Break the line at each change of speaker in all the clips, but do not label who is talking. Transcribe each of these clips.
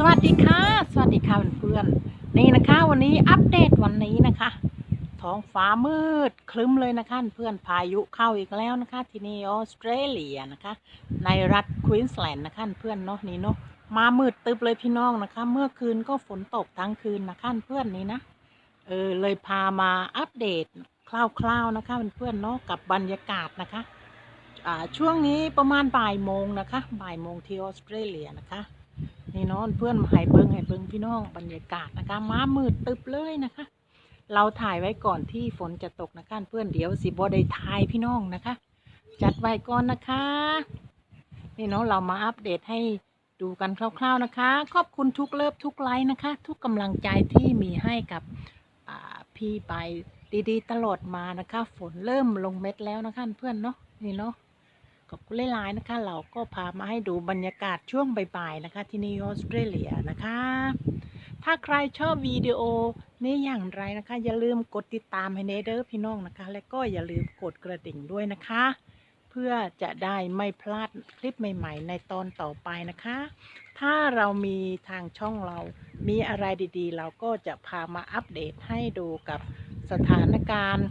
สวัสดีค่ะ สวัสดีค่ะเพื่อนๆนี่นะคะ วันนี้อัปเดตวันนี้นะคะท้องฟ้ามืดคลึ้มเลยนะคะเพื่อนพายุเข้าอีกแล้วนะคะ ที่นี่ออสเตรเลียนะคะ ในรัฐควีนส์แลนด์นะคะเพื่อนเนาะนี่เนาะมามืดตึบเลยพี่น้องนะคะ เมื่อคืนก็ฝนตกทั้งคืนนะคะเพื่อนนี่นะเออเลยพามาอัปเดตคร่าวๆนะคะเพื่อนๆเนาะกับบรรยากาศนะคะช่วงนี้ประมาณบ่ายโมงนะคะบ่ายโมงที่ออสเตรเลียนะคะ นี่เน้องเพื่อนมาให้เบิ้งให้เบิ้งพี่น้องบรรยากาศนะคะม้ามืดตึบเลยนะคะ เราถ่ายไว้ก่อนที่ฝนจะตกนะคะเพื่อนเดี๋ยวสิบอได้ถ่ายพี่น้องนะคะ จัดไว้ก่อนนะคะ นี่เน้องเรามาอัปเดตให้ดูกันคร่าว ๆนะคะ ขอบคุณทุกเลิฟทุกไลค์นะคะ ทุกกำลังใจที่มีให้กับพี่ไปดีๆ ตลอดมานะคะ ฝนเริ่มลงเม็ดแล้วนะคะเพื่อนเนาะนี่เนาะ ขอบคุณหลายๆนะคะ เราก็พามาให้ดูบรรยากาศช่วงบ่ายๆนะคะ ที่นี่ออสเตรเลียนะคะ ถ้าใครชอบวิดีโอนี้อย่างไรนะคะ อย่าลืมกดติดตามให้เนเดอร์พี่น้องนะคะ และก็อย่าลืมกดกระดิ่งด้วยนะคะ เพื่อจะได้ไม่พลาดคลิปใหม่ๆ ในตอนต่อไปนะคะ ถ้าเรามีทางช่องเรา มีอะไรดีๆ เราก็จะพามาอัปเดตให้ดูกับสถานการณ์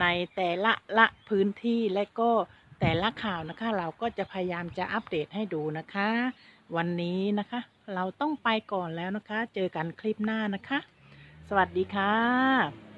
ในแต่ละละพื้นที่และก็ แต่ละข่าวนะคะ เราก็จะพยายามจะอัปเดตให้ดูนะคะ วันนี้นะคะ เราต้องไปก่อนแล้วนะคะ เจอกันคลิปหน้านะคะ สวัสดีค่ะ